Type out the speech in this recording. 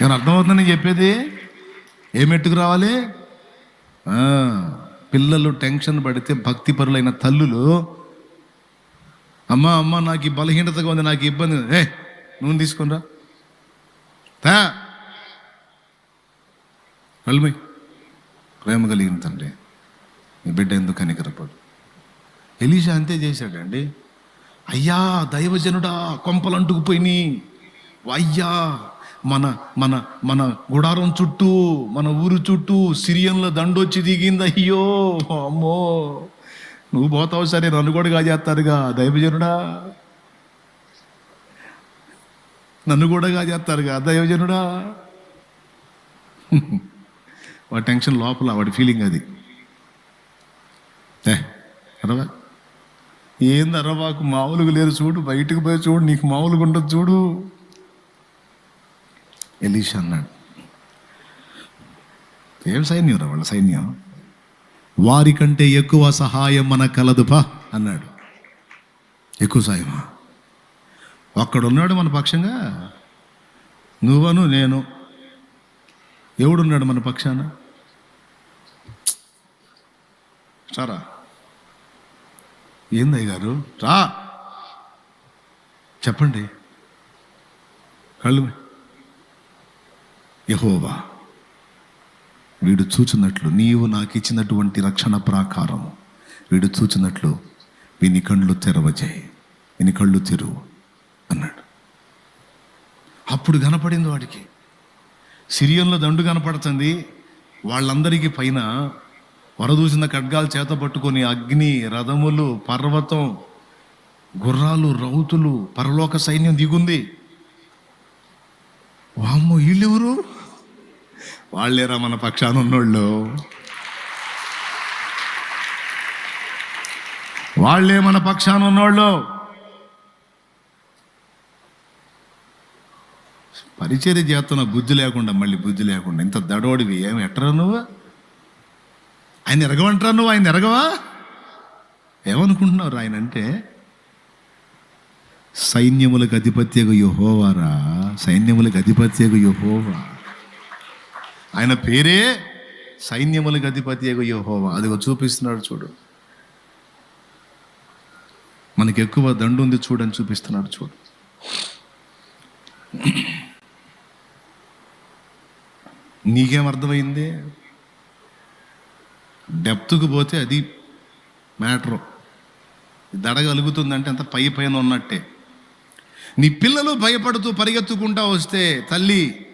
నేను అర్థమవుతుందని చెప్పేది? ఏం రావాలి? పిల్లలు టెన్షన్ పడితే భక్తి పరులైన తల్లులు అమ్మా అమ్మ నాకు ఈ బలహీనతగా ఉంది నాకు ఇబ్బంది ఏ నువ్వు తీసుకునిరా తా. కళ్ళమై ప్రేమ కలిగిన తండ్రి నీ బిడ్డ ఎందుకు కనికరపడు? ఎలీషా అంతే చేశాడండి. అయ్యా దైవజనుడా కొంపలు అంటుకుపోయినాయి. అయ్యా మన మన మన గుడారం చుట్టూ మన ఊరు చుట్టూ సిరియన్ల దండొచ్చి దిగింది. అయ్యో అమ్మో. నువ్వు పోతావు సరే నన్ను కూడా కాజేస్తారుగా దైవజనుడా. నన్ను కూడా కాజేస్తారుగా దైవజనుడా. వాడి టెన్షన్ లోపల వాడి ఫీలింగ్ అది. ఏ అరవా. ఏంది అరవాకు మామూలుగా లేరు చూడు బయటకు పోయి చూడు నీకు మామూలుగా ఉండదు చూడు. ఎలీషా అన్నాడు. ఏం సైన్యం రా వాళ్ళ సైన్యం? వారికంటే ఎక్కువ సహాయం మన కలదుపా అన్నాడు. ఎక్కువ సాయమా ఒక్కడున్నాడు మన పక్షంగా? నువ్వను నేను. ఎవడున్నాడు మన పక్షాన? సారా ఏందయ్య గారు రా. చెప్పండి. కళ్ళు యహోవా వీడు చూచినట్లు నీవు నాకు ఇచ్చినటువంటి రక్షణ ప్రాకారం. వీడు చూచినట్లు వీని కళ్ళు తెరవజేయి వీని కళ్ళు తెరువు అన్నాడు. అప్పుడు కనపడింది వాడికి సిరియన్లో దండు కనపడుతుంది. వాళ్ళందరికీ పైన వరదూసిన ఖడ్గాలు చేత పట్టుకొని అగ్ని రథములు పర్వతం గుర్రాలు రౌతులు పరలోక సైన్యం దిగుంది. వామ్మో వీళ్ళెవరు? వాళ్ళేరా మన పక్షాన ఉన్నోళ్ళు? వాళ్ళే మన పక్షాన ఉన్నోళ్ళు? పరిచర్య చేస్తున్న బుద్ధి లేకుండా మళ్ళీ బుద్ధి లేకుండా. ఇంత దడోడివి ఏమి ఎట్టరా నువ్వు? ఆయన ఎరగవంటరా నువ్వు? ఆయన ఎరగవా? ఏమనుకుంటున్నారు ఆయన అంటే? సైన్యములకు అధిపత్యకు యుహోవారా? సైన్యములకు అధిపత్యకు యహోవా? ఆయన పేరే సైన్యములకు అధిపతి యహోవా. అదిగో చూపిస్తున్నాడు చూడు. మనకి ఎక్కువ దండు ఉంది చూడని చూపిస్తున్నాడు చూడు. నీకేం అర్థమైంది? డెప్త్కు పోతే అది మ్యాటరు. దడగలుగుతుందంటే అంత పై పైన ఉన్నట్టే. నీ పిల్లలు భయపడుతూ పరిగెత్తుకుంటా వస్తే తల్లి